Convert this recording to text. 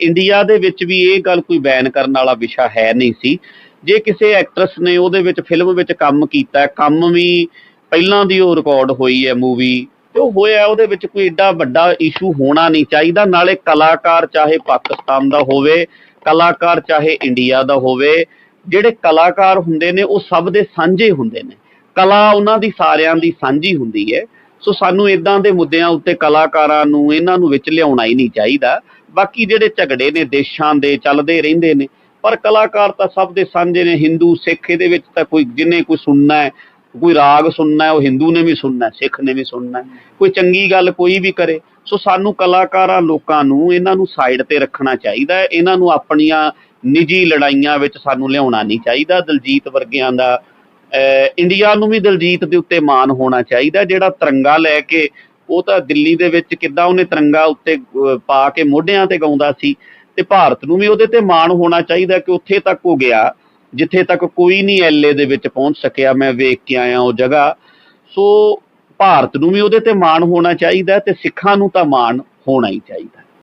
India ਦੇ ਵਿੱਚ ਵੀ ਇਹ ਗੱਲ ਕੋਈ ਬੈਨ ਕਰਨ ਵਾਲਾ ਵਿਸ਼ਾ ਹੈ ਨਹੀਂ ਸੀ। ਜੇ ਕਿਸੇ ਐਕਟਰਸ ਨੇ ਉਹਦੇ ਵਿੱਚ ਫਿਲਮ ਵਿੱਚ ਕੰਮ ਕੀਤਾ, ਕੰਮ ਵੀ ਪਹਿਲਾਂ ਦੀ ਉਹ ਰਿਕਾਰਡ ਹੋਈ ਹੈ ਮੂਵੀ ਤੇ ਉਹ ਹੋਇਆ ਉਹਦੇ ਵਿੱਚ ਕੋਈ ਏਡਾ ਵੱਡਾ ਇਸ਼ੂ ਹੋਣਾ ਨਹੀਂ ਚਾਹੀਦਾ। ਨਾਲੇ ਕਲਾਕਾਰ ਚਾਹੇ ਪਾਕਿਸਤਾਨ ਦਾ ਹੋਵੇ, ਕਲਾਕਾਰ ਚਾਹੇ ਇੰਡੀਆ ਦਾ ਹੋਵੇ, ਜਿਹੜੇ ਕਲਾਕਾਰ ਹੁੰਦੇ ਨੇ ਉਹ ਸਭ ਦੇ ਸਾਂਝੇ ਹੁੰਦੇ ਨੇ। ਕਲਾ ਉਹਨਾਂ ਦੀ ਸਾਰਿਆਂ ਦੀ ਸਾਂਝੀ ਹੁੰਦੀ ਹੈ। ਸੋ ਸਾਨੂੰ ਇਦਾਂ ਦੇ ਮੁੱਦਿਆਂ ਉੱਤੇ ਕਲਾਕਾਰਾਂ ਨੂੰ, ਇਹਨਾਂ ਨੂੰ ਵਿੱਚ ਲਿਆਉਣਾ ਹੀ ਨਹੀਂ ਚਾਹੀਦਾ। ਬਾਕੀ ਜਿਹੜੇ ਝਗੜੇ ਨੇ, ਦੇਸ਼ਾਂ ਦੇ ਚੱਲਦੇ ਰਹਿੰਦੇ ਨੇ, ਪਰ ਕਲਾਕਾਰ ਤਾਂ ਸਭ ਦੇ ਸਾਂਝੇ ਨੇ। ਹਿੰਦੂ ਸਿੱਖ ਇਹਦੇ ਵਿੱਚ ਤਾਂ ਕੋਈ, ਜਿਹਨੇ ਕੋਈ ਸੁਣਨਾ ਹੈ, ਕੋਈ ਰਾਗ ਸੁਣਨਾ ਹੈ, ਉਹ ਹਿੰਦੂ ਨੇ ਵੀ ਸੁਣਨਾ ਹੈ, ਸਿੱਖ ਨੇ ਵੀ ਸੁਣਨਾ ਹੈ। ਕੋਈ ਚੰਗੀ ਗੱਲ ਕੋਈ ਵੀ ਕਰੇ। ਸੋ ਸਾਨੂੰ ਕਲਾਕਾਰਾਂ ਲੋਕਾਂ ਨੂੰ, ਇਹਨਾਂ ਨੂੰ ਸਾਈਡ ਤੇ ਰੱਖਣਾ ਚਾਹੀਦਾ ਹੈ। ਇਹਨਾਂ ਨੂੰ ਆਪਣੀਆਂ ਨਿੱਜੀ ਲੜਾਈਆਂ ਵਿੱਚ ਸਾਨੂੰ ਲਿਆਉਣਾ ਨਹੀਂ ਚਾਹੀਦਾ। ਦਲਜੀਤ ਵਰਗਿਆਂ ਦਾ ਇੰਡੀਆ ਨੂੰ ਵੀ ਦਲਜੀਤ ਦੇ ਉੱਤੇ ਮਾਣ ਹੋਣਾ ਚਾਹੀਦਾ, ਜਿਹੜਾ ਤਿਰੰਗਾ ਲੈ ਕੇ ਉਹ ਤਾਂ ਦਿੱਲੀ ਦੇ ਵਿੱਚ ਕਿੱਦਾਂ ਉਹਨੇ ਤਿਰੰਗਾ ਉੱਤੇ ਪਾ ਕੇ ਮੋਢਿਆਂ ਤੇ ਗਾਉਂਦਾ ਸੀ ਤੇ ਭਾਰਤ ਨੂੰ ਵੀ ਉਹਦੇ ਤੇ ਮਾਣ ਹੋਣਾ ਚਾਹੀਦਾ ਕਿ ਉੱਥੇ ਤੱਕ ਉਹ ਗਿਆ, ਜਿੱਥੇ ਤੱਕ ਕੋਈ ਨਹੀਂ ਐਲਏ ਦੇ ਵਿੱਚ ਪਹੁੰਚ ਸਕਿਆ, ਮੈਂ ਵੇਖ ਕੇ ਆਇਆ ਉਹ ਜਗ੍ਹਾ। ਸੋ ਭਾਰਤ ਨੂੰ ਵੀ ਉਹਦੇ ਤੇ ਮਾਣ ਹੋਣਾ ਚਾਹੀਦਾ ਤੇ ਸਿੱਖਾਂ ਨੂੰ ਤਾਂ ਮਾਣ ਹੋਣਾ ਹੀ ਚਾਹੀਦਾ।